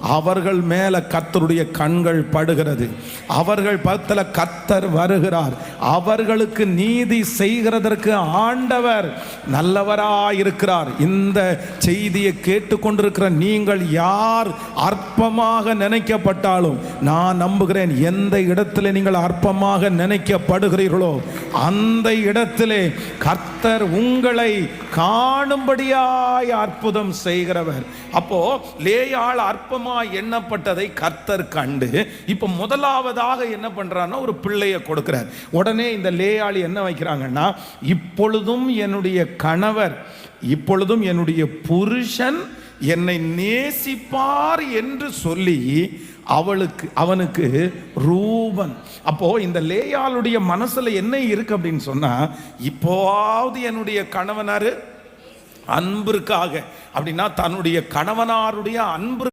அவர்கள் மேல கத்தருடைய கண்கள் படுகிறது. அவர்கள் பக்கத்துல கத்தர் வருகிறார். அவர்களுக்கு நீதி செய்கிறதற்கு ஆண்டவர் நல்லவராயிருக்கிறார். இந்த செய்தியை கேட்டுக்கொண்டிருக்கிற நீங்கள் யார் அற்பமாக நினைக்கப்பட்டாலும் நான் நம்புகிறேன் எந்த இடத்துல நீங்கள் அற்பமாக நினைக்கப்படுகிறீர்களோ அந்த இடத்திலே கர்த்தர் உங்களை காணும்படியாய் அற்புதம் செய்கிறவர். அப்போ லேயாள் அற்பமாய் எண்ணப்பட்டதை கர்த்தர் கண்டு இப்ப முதலாவதாக என்ன பண்றாருன்னா ஒரு பிள்ளையை கொடுக்கிறார். உடனே இந்த லேயாளி என்ன வைக்கிறாங்கன்னா இப்பொழுதும் என்னுடைய கணவர் இப்பொழுதும் என்னுடைய புருஷன் என்னை நேசிப்பார் என்று சொல்லி அவளுக்கு அவனுக்கு ரூபன். அப்போ இந்த லேயாளுடைய மனசுல என்ன இருக்கு அப்படின்னு சொன்னா இப்போவாவது என்னுடைய கணவனாரு அன்பிற்காக அப்படின்னா தன்னுடைய கணவனாருடைய அன்பு